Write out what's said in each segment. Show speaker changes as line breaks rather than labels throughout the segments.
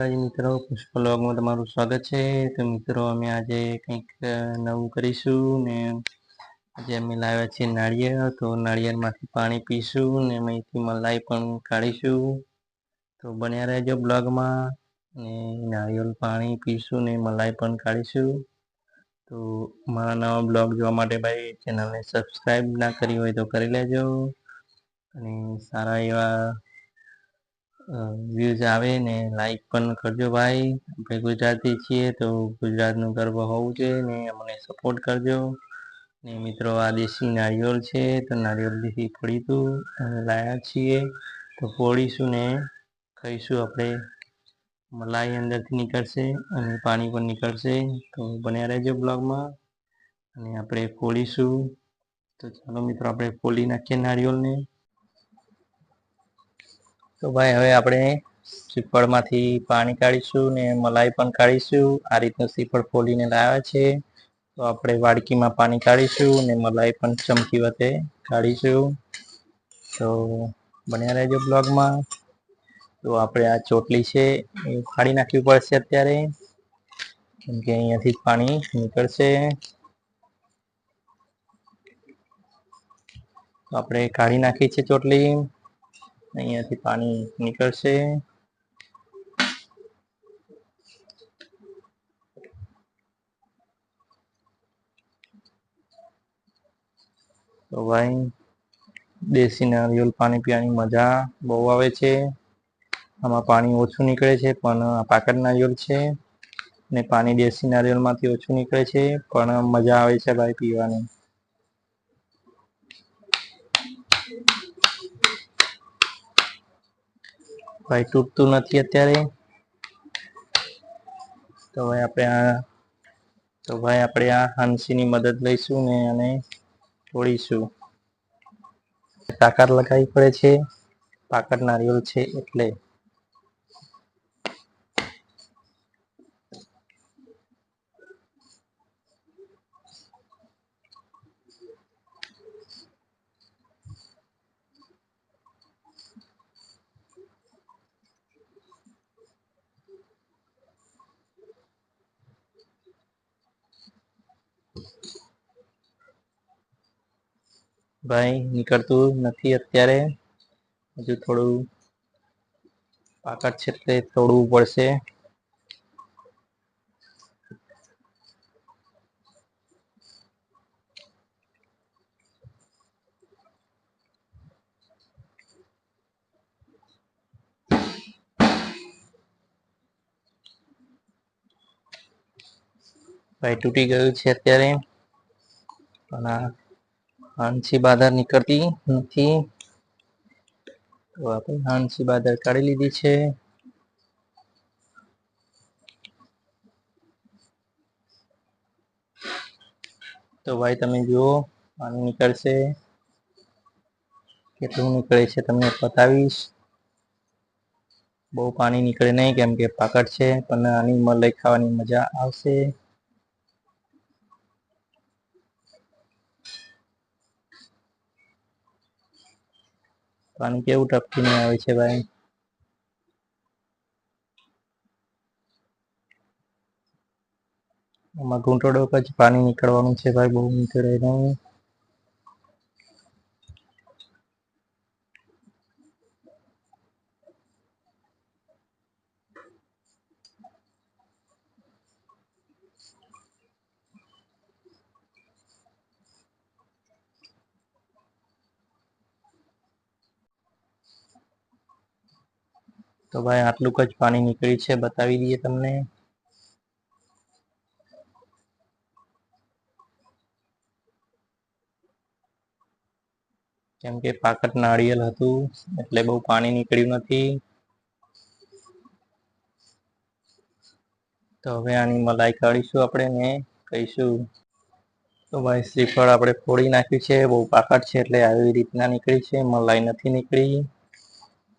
મિત્રો પુષ્પ વ્લોગમાં તમારું સ્વાગત છે. તો મિત્રો, અમે આજે કંઈક નવું કરીશું ને આજે અમે લાવ્યા છીએ નાળિયેર. તો નાળિયેરમાંથી પાણી પીશું ને અહીંથી મલાઈ પણ કાઢીશું. તો બન્યા રહેજો બ્લોગમાં ને નાળિયેર પાણી પીશું ને મલાઈ પણ કાઢીશું. તો મારા નવા બ્લોગ જોવા માટે ભાઈ ચેનલને સબસ્ક્રાઈબ ના કરી હોય તો કરી લેજો. અને સારા એવા વ્યૂઝ આવે ને લાઈક પણ કરજો ભાઈ. આપણે ગુજરાતી છીએ તો ગુજરાતનું ગર્વ હોવું જોઈએ ને અમને સપોર્ટ કરજો. ને મિત્રો, આ દેશી નારિયેળ છે તો નારિયેળથી ફોડીશું અને લાયા છીએ. તો ફોડીશું ને ખાઈશું આપણે. મલાઈ અંદરથી નીકળશે અને પાણી પણ નીકળશે. તો બન્યા રહેજો બ્લોગમાં. અને આપણે ફોડીશું તો ચાલો મિત્રો, આપણે ફોડી નાખીએ નારિયેળને. તો ભાઈ, હવે આપણે શ્રીફળમાંથી પાણી કાઢીશું ને મલાઈ પણ કાઢીશું. આ રીતનું શ્રીફળ ફોલીને લાવ્યા છે. તો આપણે વાડકીમાં પાણી કાઢીશું ને મલાઈ પણ ચમકી વતે કાઢીશું. તો બન્યા રહેજો બ્લોગમાં. તો આપણે આ ચોટલી છે એ ફાડી નાખવી પડશે અત્યારે. કેમ કે અહીંયાથી જ પાણી નીકળશે. આપણે કાઢી નાખી છે ચોટલી. અહીંયાથી પાણી નીકળશે. તો ભાઈ, દેશી નારિયેળ પાણી પીવાની મજા બહુ આવે છે. આમાં પાણી ઓછું નીકળે છે, પણ આ પાકડ નારિયેળ છે. ને પાણી દેશી નારિયેળમાંથી ઓછું નીકળે છે, પણ મજા આવે છે ભાઈ પીવાની. ભાઈ તૂટતું નથી અત્યારે. તો ભાઈ આપણે આ, તો ભાઈ આપણે આ હાંસીની મદદ લઈશું ને અને તોડીશું. તાકાત લગાવી પડે છે. પાકડ નારિયેળ છે એટલે. ભાઈ નીકળતું નથી અત્યારે. હજુ થોડું પાકડ છે એટલે તોડવું પડશે. ભાઈ તૂટી ગયું છે અત્યારે. પણ હાંસી બહાર નીકળતી નથી. તો આપણે હાંસી બહાર કાઢી લીધી છે. તો ભાઈ તમે જુઓ પાણી નીકળશે. કેટલું નીકળે છે તમને બતાવીશ. બહુ પાણી નીકળે નહીં કેમ કે પાકડ છે, પણ આની મલાઈ ખાવાની મજા આવશે. પાણી કેવું ટપકીને આવે છે ભાઈ. આમાં ઘૂંટડો જ પાણી નીકળવાનું છે ભાઈ, બહુ નીકળે નહીં. તો ભાઈ આટલું જ પાણી નીકળ્યું છે, બતાવી દઈએ તમને. કેમ કે પાકટ નાળિયેર હતું, એટલે બહુ પાણી નીકળ્યું નથી. તો હવે આની મલાઈ કાઢીશું આપણે ને કહીશું. તો ભાઈ શ્રીફળ આપણે ફોડી નાખ્યું છે, બહુ પાકટ છે, એટલે આવી રીતના નીકળી છે, મલાઈ નથી નીકળી.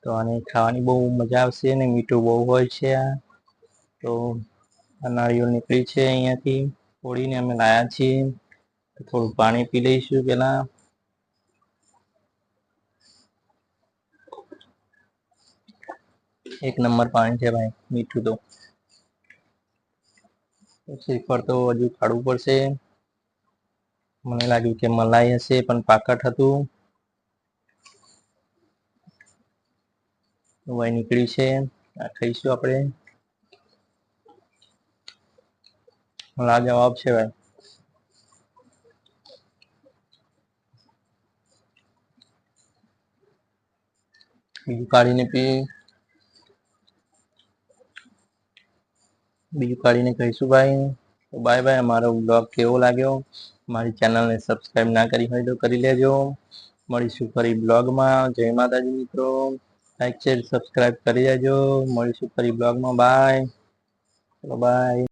તો આને ખાવાની બહુ મજા આવશે અને મીઠું બહુ હોય છે આ. તો આ નીકળી છે અહીંયાથી. ફોડીને અમે લાયા છીએ. થોડું પાણી પી લઈશું પેલા એક નંબર પાણી છે ભાઈ, મીઠું તો. શ્રીફળ તો હજુ કાઢવું પડશે. મને લાગ્યું કે મલાઈ હશે, પણ પાકટ હતું. વહી નીકળી છે. આ થઈશું આપણે. લાજવાબ છે ભાઈ. બીજું કાઢીને પી. બીજું કાઢીને કહીશું ભાઈ. બાય બાય અમારો બ્લોગ કેવો લાગ્યો? મારી ચેનલને સબસ્ક્રાઈબ ના કરી હોય તો કરી લેજો. મળીશું ફરી બ્લોગમાં જય માતાજી મિત્રો. લાઈક શેર સબસ્ક્રાઈબ કરી દેજો. મળીશું ફરી બ્લોગમાં. બાય ચલો બાય